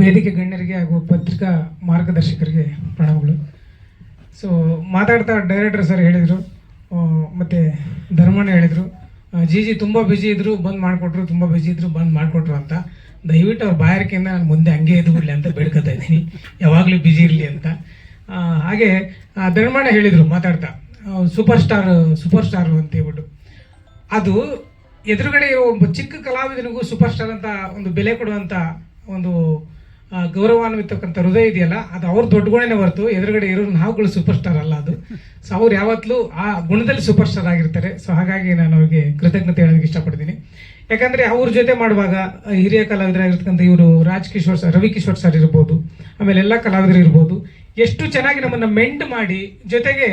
ವೇದಿಕೆ ಗಣ್ಯರಿಗೆ ಹಾಗೂ ಪತ್ರಿಕಾ ಮಾರ್ಗದರ್ಶಕರಿಗೆ ಪ್ರಣಾಮಗಳು. ಸೊ ಮಾತಾಡ್ತಾ ಡೈರೆಕ್ಟರ್ ಸರ್ ಹೇಳಿದರು ಮತ್ತು ಧರ್ಮಣ್ಣ ಹೇಳಿದರು ಜಿ ಜಿ ತುಂಬ ಬ್ಯುಸಿ ಇದ್ದರು ಬಂದ್ ಮಾಡಿಕೊಟ್ರು, ತುಂಬ ಬ್ಯುಸಿ ಇದ್ದರು ಬಂದ್ ಮಾಡಿಕೊಟ್ರು ಅಂತ. ದಯವಿಟ್ಟು ಅವ್ರ ಬಾಯಾರಿಕೆಯಿಂದ ನಾನು ಮುಂದೆ ಹಂಗೆ ಎದ್ದು ಬಿಡಲಿ ಅಂತ ಬೇಡ್ಕೊತಾ ಇದ್ದೀನಿ. ಯಾವಾಗಲೂ ಬ್ಯುಸಿ ಇರಲಿ ಅಂತ. ಹಾಗೆ ಧರ್ಮಣ್ಣ ಹೇಳಿದರು ಮಾತಾಡ್ತಾ. ಸೂಪರ್ ಸ್ಟಾರ್ ಸೂಪರ್ ಸ್ಟಾರ್ ಅಂತ ಹೇಳ್ಬಿಟ್ಟು. ಅದು ಎದುರುಗಡೆ ಒಬ್ಬ ಚಿಕ್ಕ ಕಲಾವಿದನಿಗೂ ಸೂಪರ್ ಸ್ಟಾರ್ ಅಂತ ಒಂದು ಬೆಲೆ ಕೊಡುವಂಥ ಒಂದು ಗೌರವಾನ್ವಿತಕ್ಕಂಥ ಹೃದಯ ಇದೆಯಲ್ಲ, ಅದು ಅವ್ರ ದೊಡ್ಡ ಗುಣನೇ ಹೊರತು ಎದುರುಗಡೆ ಇರೋ ನಾವುಗಳು ಸೂಪರ್ ಸ್ಟಾರ್ ಅಲ್ಲ ಅದು. ಸೊ ಅವ್ರು ಯಾವತ್ತಲೂ ಆ ಗುಣದಲ್ಲಿ ಸೂಪರ್ ಸ್ಟಾರ್ ಆಗಿರ್ತಾರೆ. ಸೊ ಹಾಗಾಗಿ ನಾನು ಅವ್ರಿಗೆ ಕೃತಜ್ಞತೆ ಹೇಳೋದಕ್ಕೆ ಇಷ್ಟಪಡ್ತೀನಿ. ಯಾಕಂದರೆ ಅವ್ರ ಜೊತೆ ಮಾಡುವಾಗ ಹಿರಿಯ ಕಲಾವಿದರಾಗಿರ್ತಕ್ಕಂಥ ಇವರು ರಾಜ್ ಕಿಶೋರ್ ಸರ್, ರವಿ ಕಿಶೋರ್ ಸರ್ ಇರ್ಬೋದು, ಆಮೇಲೆ ಎಲ್ಲ ಕಲಾವಿದರು ಇರ್ಬೋದು, ಎಷ್ಟು ಚೆನ್ನಾಗಿ ನಮ್ಮನ್ನು ಮೆಂಟ್ ಮಾಡಿ, ಜೊತೆಗೆ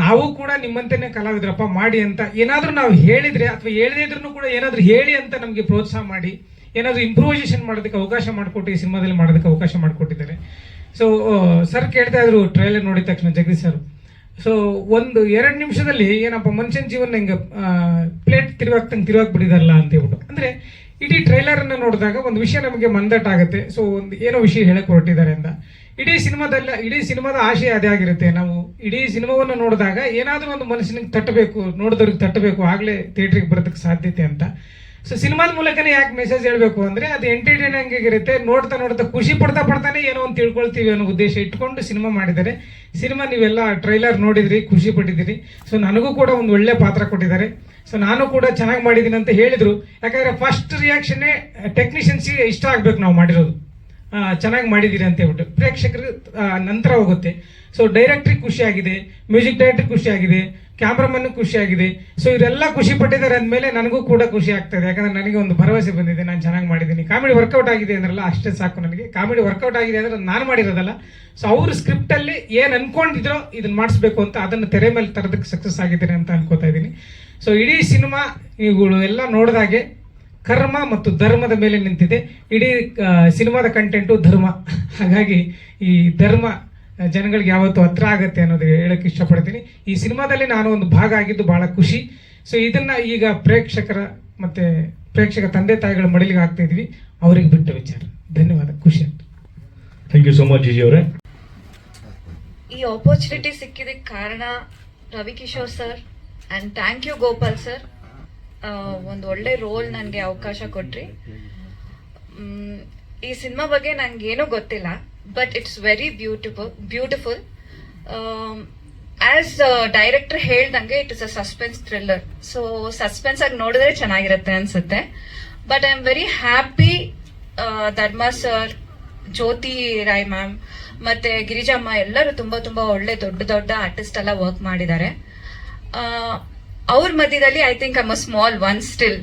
ನಾವು ಕೂಡ ನಿಮ್ಮಂತೆಯೇ ಕಲಾವಿದರಪ್ಪ ಮಾಡಿ ಅಂತ ಏನಾದರೂ ನಾವು ಹೇಳಿದರೆ ಅಥವಾ ಹೇಳದೇ ಇದ್ರೂ ಕೂಡ ಏನಾದರೂ ಹೇಳಿ ಅಂತ ನಮಗೆ ಪ್ರೋತ್ಸಾಹ ಮಾಡಿ ಏನಾದ್ರೂ ಇಂಪ್ರೂವೈಸೇಷನ್ ಮಾಡೋದಕ್ಕೆ ಅವಕಾಶ ಮಾಡಿಕೊಟ್ಟು ಈ ಸಿನಿಮಾದಲ್ಲಿ ಮಾಡೋದಕ್ಕೆ ಅವಕಾಶ ಮಾಡಿಕೊಟ್ಟಿದ್ದಾರೆ. ಸೊ ಸರ್ ಕೇಳ್ತಾ ಇದ್ರು ಟ್ರೈಲರ್ ನೋಡಿದ ತಕ್ಷಣ ಜಗದೀಶ್ ಸರ್. ಸೊ ಒಂದು ಎರಡು ನಿಮಿಷದಲ್ಲಿ ಏನಪ್ಪ, ಮನುಷ್ಯನ ಜೀವನ ಹಿಂಗೆ ಪ್ಲೇಟ್ ತಿರುವಾಗ್ತಂಗೆ ತಿರುವಾಗ ಬಿಡಿದಾರಲ್ಲ ಅಂತ ಹೇಳ್ಬಿಟ್ಟು. ಅಂದ್ರೆ ಇಡೀ ಟ್ರೈಲರ್ ಅನ್ನ ನೋಡಿದಾಗ ಒಂದು ವಿಷಯ ನಮಗೆ ಮಂದಟ್ ಆಗುತ್ತೆ. ಸೊ ಒಂದು ಏನೋ ವಿಷಯ ಹೇಳಕ್ಕೆ ಹೊರಟಿದ್ದಾರೆ ಅಂತ. ಇಡೀ ಸಿನಿಮಾದಲ್ಲ, ಇಡೀ ಸಿನಿಮಾದ ಆಶಯ ಅದೇ ಆಗಿರುತ್ತೆ. ನಾವು ಇಡೀ ಸಿನಿಮಾವನ್ನು ನೋಡಿದಾಗ ಏನಾದರೂ ಒಂದು ಮನುಷ್ಯನಿಗೆ ತಟ್ಟಬೇಕು, ನೋಡಿದವ್ರಿಗೆ ತಟ್ಟಬೇಕು, ಆಗ್ಲೇ ಥಿಯೇಟ್ರಿಗೆ ಬರೋದಕ್ಕೆ ಸಾಧ್ಯತೆ ಅಂತ. ಸೊ ಸಿನಿಮಾದ ಮೂಲಕನೇ ಯಾಕೆ ಮೆಸೇಜ್ ಹೇಳಬೇಕು ಅಂದ್ರೆ ಅದು ಎಂಟರ್ಟೈನಿಂಗ್ ಆಗಿರುತ್ತೆ ನೋಡ್ತಾ ನೋಡ್ತಾ ಖುಷಿ ಪಡ್ತಾ ಪಡ್ತಾನೆ ಏನೋ ಒಂದು ತಿಳ್ಕೊಳ್ತೀವಿ ಅನ್ನೋ ಉದ್ದೇಶ ಇಟ್ಕೊಂಡು ಸಿನಿಮಾ ಮಾಡಿದ್ದಾರೆ. ಸಿನಿಮಾ ನೀವೆಲ್ಲ ಟ್ರೈಲರ್ ನೋಡಿದ್ರಿ, ಖುಷಿ ಪಟ್ಟಿದ್ದೀರಿ. ಸೊ ನನಗೂ ಕೂಡ ಒಂದು ಒಳ್ಳೆ ಪಾತ್ರ ಕೊಟ್ಟಿದ್ದಾರೆ. ಸೊ ನಾನು ಕೂಡ ಚೆನ್ನಾಗಿ ಮಾಡಿದ್ದೀನಿ ಅಂತ ಹೇಳಿದ್ರು. ಯಾಕಂದ್ರೆ ಫಸ್ಟ್ ರಿಯಾಕ್ಷನ್ನೇ ಟೆಕ್ನಿಷಿಯನ್ಸ್ಗೆ ಇಷ್ಟ ಆಗ್ಬೇಕು ನಾವು ಮಾಡಿರೋದು. ಚೆನ್ನಾಗಿ ಮಾಡಿದ್ದೀರಿ ಅಂತ ಹೇಳ್ಬಿಟ್ಟು. ಪ್ರೇಕ್ಷಕರು ನಂತರ ಹೋಗುತ್ತೆ. ಸೊ ಡೈರೆಕ್ಟ್ರಿಗೆ ಖುಷಿಯಾಗಿದೆ ಮ್ಯೂಸಿಕ್ ಡೈರೆಕ್ಟ್ರಿಗೆ ಖುಷಿಯಾಗಿದೆ ಕ್ಯಾಮ್ರಾಮನ್ ಖುಷಿಯಾಗಿದೆ. ಸೊ ಇವರೆಲ್ಲ ಖುಷಿ ಪಟ್ಟಿದ್ದಾರೆ ಅಂದಮೇಲೆ ನನಗೂ ಕೂಡ ಖುಷಿ ಆಗ್ತದೆ. ಯಾಕಂದ್ರೆ ನನಗೆ ಒಂದು ಭರವಸೆ ಬಂದಿದೆ, ನಾನು ಚೆನ್ನಾಗಿ ಮಾಡಿದ್ದೀನಿ. ಕಾಮಿಡಿ ವರ್ಕೌಟ್ ಆಗಿದೆ ಅಂದ್ರಲ್ಲ, ಅಷ್ಟೇ ಸಾಕು ನನಗೆ. ಕಾಮಿಡಿ ವರ್ಕೌಟ್ ಆಗಿದೆ ಅಂದ್ರೆ ನಾನು ಮಾಡಿರೋದಲ್ಲ. ಸೊ ಅವ್ರ ಸ್ಕ್ರಿಪ್ಟಲ್ಲಿ ಏನು ಅನ್ಕೊಂಡಿದ್ರೋ ಇದನ್ನ ಮಾಡಿಸ್ಬೇಕು ಅಂತ ಅದನ್ನು ತೆರೆ ಮೇಲೆ ತರೋದಕ್ಕೆ ಸಕ್ಸಸ್ ಆಗಿದ್ದೀನಿ ಅಂತ ಅನ್ಕೋತಾ ಇದ್ದೀನಿ. ಸೊ ಇಡೀ ಸಿನಿಮಾ ಇವುಗಳು ಎಲ್ಲ ನೋಡಿದಾಗೆ ಕರ್ಮ ಮತ್ತು ಧರ್ಮದ ಮೇಲೆ ನಿಂತಿದೆ. ಇಡೀ ಸಿನಿಮಾದ ಕಂಟೆಂಟು ಧರ್ಮ. ಹಾಗಾಗಿ ಈ ಧರ್ಮ ಜನಗಳಿಗೆ ಯಾವತ್ತು ಹತ್ರ ಆಗುತ್ತೆ ಅನ್ನೋದು ಹೇಳಕ್ಕೆ ಇಷ್ಟಪಡ್ತೀನಿ. ಈ ಸಿನಿಮಾದಲ್ಲಿ ನಾನು ಒಂದು ಭಾಗ ಆಗಿದ್ದು ಬಹಳ ಖುಷಿ. ಸೊ ಇದನ್ನು ಈಗ ಪ್ರೇಕ್ಷಕರ ಮತ್ತೆ ಪ್ರೇಕ್ಷಕ ತಂದೆ ತಾಯಿಗಳ ಮಡಿಲಿಗೆ ಹಾಕ್ತಾ ಇದ್ವಿ ಅವ್ರಿಗೆ ಬಿಟ್ಟ ವಿಚಾರ. ಧನ್ಯವಾದ. ಖುಷಿ ಆಯ್ತು ಥ್ಯಾಂಕ್ ಯು ಸೋ ಮಚ್ ಜಿಜಿ ಅವರೇ. ಈ ಆಪರ್ಚುನಿಟಿ ಸಿಕ್ಕಿದಕ್ಕೆ ಕಾರಣ Ravikishore sir and thank you Gopal sir ಒಂದು ಒಳ್ಳೆ ರೋಲ್ ನನಗೆ ಅವಕಾಶ ಕೊಟ್ರಿ. ಈ ಸಿನಿಮಾ ಬಗ್ಗೆ ನನಗೇನೂ ಗೊತ್ತಿಲ್ಲ but it's very beautiful beautiful as director ಹೇಳ್ದಂಗೆ it is a suspense thriller so suspense ಆಗಿ ನೋಡಿದ್ರೆ ಚೆನ್ನಾಗಿರುತ್ತೆ ಅನ್ಸುತ್ತೆ. But I am very happy Dharma sir Jyoti Rai ma'am ಮತ್ತೆ ಗಿರಿಜಮ್ಮ ಎಲ್ಲರೂ ತುಂಬಾ ತುಂಬಾ ಒಳ್ಳೆ ದೊಡ್ಡ ದೊಡ್ಡ ಆರ್ಟಿಸ್ಟ್ ಎಲ್ಲ ವರ್ಕ್ ಮಾಡಿದ್ದಾರೆ. ಅವ್ರ ಮಧ್ಯದಲ್ಲಿ I think I a small one still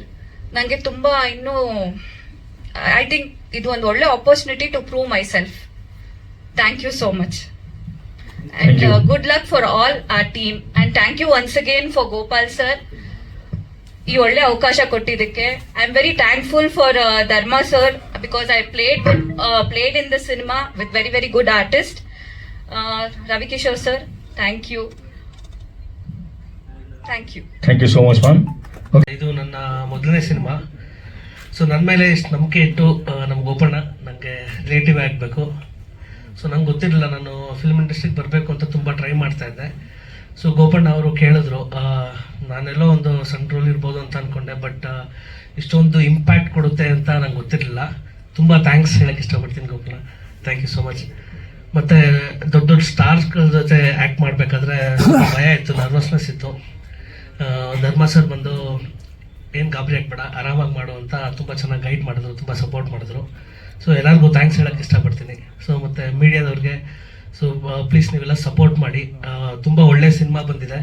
ನನಗೆ ತುಂಬಾ ಇನ್ನೂ ಐ ಥಿಂಕ್ ಇದು ಒಂದು ಒಳ್ಳೆ opportunity to prove myself thank you so much and. Good luck for all our team and thank you once again for Gopal sir ಈ ಒಳ್ಳೆ ಅವಕಾಶ ಕೊಟ್ಟಿದ್ದಕ್ಕೆ. I am very thankful for Dharma sir because I played played in the cinema with very very good artist Ravikishore sir thank you thank you thank you so much ma'am ಇದು ನನ್ನ ಮೊದಲನೇ cinema. So ನನ್ನ ಮೇಲೆ ಇಷ್ಟು ನಂಬಿಕೆ ಇಟ್ಟು ನಮ್ಮ ಗೋಪಣ್ಣ ನನಗೆ ರಿಲೇಟಿವ್ ಆಗಬೇಕು. ಸೊ ನಂಗೆ ಗೊತ್ತಿರಲಿಲ್ಲ ನಾನು ಫಿಲ್ಮ್ ಇಂಡಸ್ಟ್ರಿಗೆ ಬರಬೇಕು ಅಂತ ತುಂಬ ಟ್ರೈ ಮಾಡ್ತಾ ಇದ್ದೆ. ಸೊ ಗೋಪಣ್ಣ ಅವರು ಕೇಳಿದ್ರು ಆ, ನಾನೆಲ್ಲೋ ಒಂದು ಸಣ್ಣ ರೋಲ್ ಇರ್ಬೋದು ಅಂತ ಅಂದ್ಕೊಂಡೆ ಬಟ್ ಇಷ್ಟೊಂದು ಇಂಪ್ಯಾಕ್ಟ್ ಕೊಡುತ್ತೆ ಅಂತ ನಂಗೆ ಗೊತ್ತಿರಲಿಲ್ಲ. ತುಂಬ ಥ್ಯಾಂಕ್ಸ್ ಹೇಳಕ್ಕೆ ಇಷ್ಟಪಡ್ತೀನಿ Gopanna. Thank you so much ಮತ್ತು ದೊಡ್ಡ ದೊಡ್ಡ ಸ್ಟಾರ್ಸ್ಗಳ ಜೊತೆ ಆ್ಯಕ್ಟ್ ಮಾಡಬೇಕಾದ್ರೆ ಭಯ ಇತ್ತು ನರ್ವಸ್ನೆಸ್ ಇತ್ತು. ಧರ್ಮ ಸರ್ ಬಂದು ಏನು ಗಾಬರಿ ಆಗ್ಬೇಡ, ಆರಾಮಾಗಿ ಮಾಡು ಅಂತ ತುಂಬ ಚೆನ್ನಾಗಿ ಗೈಡ್ ಮಾಡಿದ್ರು, ತುಂಬ ಸಪೋರ್ಟ್ ಮಾಡಿದ್ರು. ಸೊ ಎಲ್ಲರಿಗೂ ಥ್ಯಾಂಕ್ಸ್ ಹೇಳೋಕ್ಕೆ ಇಷ್ಟಪಡ್ತೀನಿ. ಸೊ ಮತ್ತು ಮೀಡಿಯಾದವ್ರಿಗೆ ಸೊ ಪ್ಲೀಸ್ ನೀವೆಲ್ಲ ಸಪೋರ್ಟ್ ಮಾಡಿ. ತುಂಬ ಒಳ್ಳೆ ಸಿನಿಮಾ ಬಂದಿದೆ.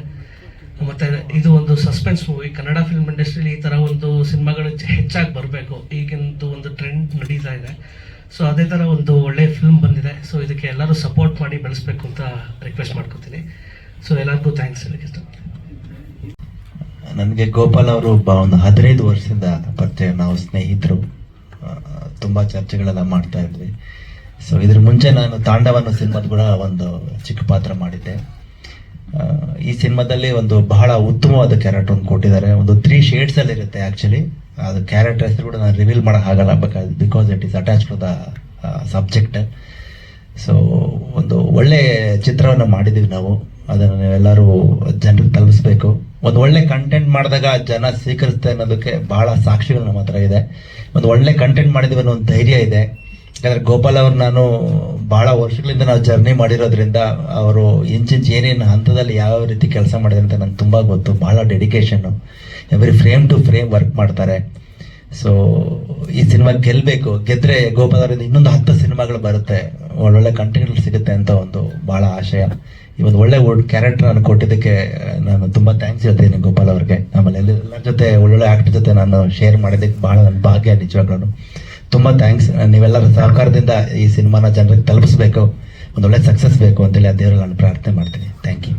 ಮತ್ತು ಇದು ಒಂದು ಸಸ್ಪೆನ್ಸ್ ಮೂವಿ ಕನ್ನಡ ಫಿಲ್ಮ್ ಇಂಡಸ್ಟ್ರಿಲಿ ಈ ಥರ ಒಂದು ಸಿನಿಮಾಗಳು ಹೆಚ್ಚಾಗಿ ಬರಬೇಕು. ಈಗಿಂದು ಒಂದು ಟ್ರೆಂಡ್ ನಡೀತಾ ಇದೆ. ಸೊ ಅದೇ ಥರ ಒಂದು ಒಳ್ಳೆ ಫಿಲ್ಮ್ ಬಂದಿದೆ. ಸೊ ಇದಕ್ಕೆ ಎಲ್ಲರೂ ಸಪೋರ್ಟ್ ಮಾಡಿ ಬೆಳೆಸ್ಬೇಕು ಅಂತ ರಿಕ್ವೆಸ್ಟ್ ಮಾಡ್ಕೊತೀನಿ. ಸೊ ಎಲ್ಲರಿಗೂ ಥ್ಯಾಂಕ್ಸ್ ಹೇಳಕ್ಕೆ ಇಷ್ಟಪಡ್ತೀನಿ. ನನಗೆ ಗೋಪಾಲ್ ಅವರು ಒಬ್ಬ ಒಂದು ಹದಿನೈದು ವರ್ಷದಿಂದ ಪರಿಚಯ ನಾವು ಸ್ನೇಹಿತರು ತುಂಬ ಚರ್ಚೆಗಳೆಲ್ಲ ಮಾಡ್ತಾ ಇದ್ವಿ. ಸೊ ಇದ್ರ ಮುಂಚೆ ನಾನು ತಾಂಡವನ ಸಿನಿಮಾದ ಕೂಡ ಒಂದು ಚಿಕ್ಕ ಪಾತ್ರ ಮಾಡಿದ್ದೆ. ಈ ಸಿನಿಮಾದಲ್ಲಿ ಒಂದು ಬಹಳ ಉತ್ತಮವಾದ ಕ್ಯಾರೆಕ್ಟರ್ ಒಂದು ಕೊಟ್ಟಿದ್ದಾರೆ. ಒಂದು ತ್ರೀ ಶೇಡ್ಸ್ ಅಲ್ಲಿ ಇರುತ್ತೆ ಆಕ್ಚುಲಿ ಅದು ಕ್ಯಾರೆಕ್ಟರ್ ಹೆಸರು ಕೂಡ ನಾನು ರಿವೀಲ್ ಮಾಡಕ್ ಆಗಲ್ಲ because it is attach to the subject so ಒಂದು ಒಳ್ಳೆ ಚಿತ್ರವನ್ನು ಮಾಡಿದ್ದೀವಿ ನಾವು. ಅದನ್ನು ಎಲ್ಲರೂ ಜನರಿಗೆ ತಲುಪಿಸ್ಬೇಕು. ಒಂದು ಒಳ್ಳೆ ಕಂಟೆಂಟ್ ಮಾಡಿದಾಗ ಜನ ಸ್ವೀಕರಿಸ್ತಾ ಅನ್ನೋದಕ್ಕೆ ಬಹಳ ಸಾಕ್ಷಿಗಳು ನಮ್ಮ ಹತ್ರ ಇದೆ. ಒಂದು ಒಳ್ಳೆ ಕಂಟೆಂಟ್ ಮಾಡಿದೀವಿ ಅನ್ನೋ ಒಂದು ಧೈರ್ಯ ಇದೆ. ಯಾಕಂದ್ರೆ ಗೋಪಾಲ್ ಅವ್ರು ನಾನು ಬಹಳ ವರ್ಷಗಳಿಂದ ನಾವು ಜರ್ನಿ ಮಾಡಿರೋದ್ರಿಂದ ಅವರು ಇಂಚಿಂಚು ಏನೇನು ಹಂತದಲ್ಲಿ ಯಾವ ರೀತಿ ಕೆಲಸ ಮಾಡಿದ್ರೆ ಅಂತ ನಂಗೆ ತುಂಬ ಗೊತ್ತು. ಬಹಳ dedication every frame to frame work ಮಾಡ್ತಾರೆ. ಸೊ ಈ ಸಿನಿಮಾ ಗೆಲ್ಲಬೇಕು ಗೆದ್ರೆ ಗೋಪಾಲ್ ಅವರಿಂದ ಇನ್ನೊಂದು ಹತ್ತು ಸಿನಿಮಾಗಳು ಬರುತ್ತೆ. ಒಳ್ಳೊಳ್ಳೆ ಕಂಟೆಂಟ್ಗಳು ಸಿಗುತ್ತೆ ಅಂತ ಒಂದು ಬಹಳ ಆಶಯ. ಈ ಒಂದು ಒಳ್ಳೆ ಕ್ಯಾರೆಕ್ಟರ್ ನಾನು ಕೊಟ್ಟಿದ್ದಕ್ಕೆ ನಾನು ತುಂಬ ಥ್ಯಾಂಕ್ಸ್ ಹೇಳ್ತೀನಿ ಗೋಪಾಲ್ ಅವ್ರಿಗೆ. ಆಮೇಲೆ ಎಲ್ಲ ಎಲ್ಲರ ಜೊತೆ, ಒಳ್ಳೊಳ್ಳೆ ಆ್ಯಕ್ಟ್ರ್ ಜೊತೆ ನಾನು ಶೇರ್ ಮಾಡಿದ್ದಕ್ಕೆ ಬಹಳ ನನ್ನ ಭಾಗ್ಯ ನಿಜವಾಗ್ಲೂ ತುಂಬ ಥ್ಯಾಂಕ್ಸ್ ನೀವೆಲ್ಲರ ಸಹಕಾರದಿಂದ ಈ ಸಿನಿಮಾನ ಜನರಿಗೆ ತಲುಪಿಸ್ಬೇಕು. ಒಂದೊಳ್ಳೆ ಸಕ್ಸಸ್ ಬೇಕು ಅಂತೇಳಿ ಆ ದೇವರಲ್ಲಿ ನಾನು ಪ್ರಾರ್ಥನೆ ಮಾಡ್ತೀನಿ. Thank you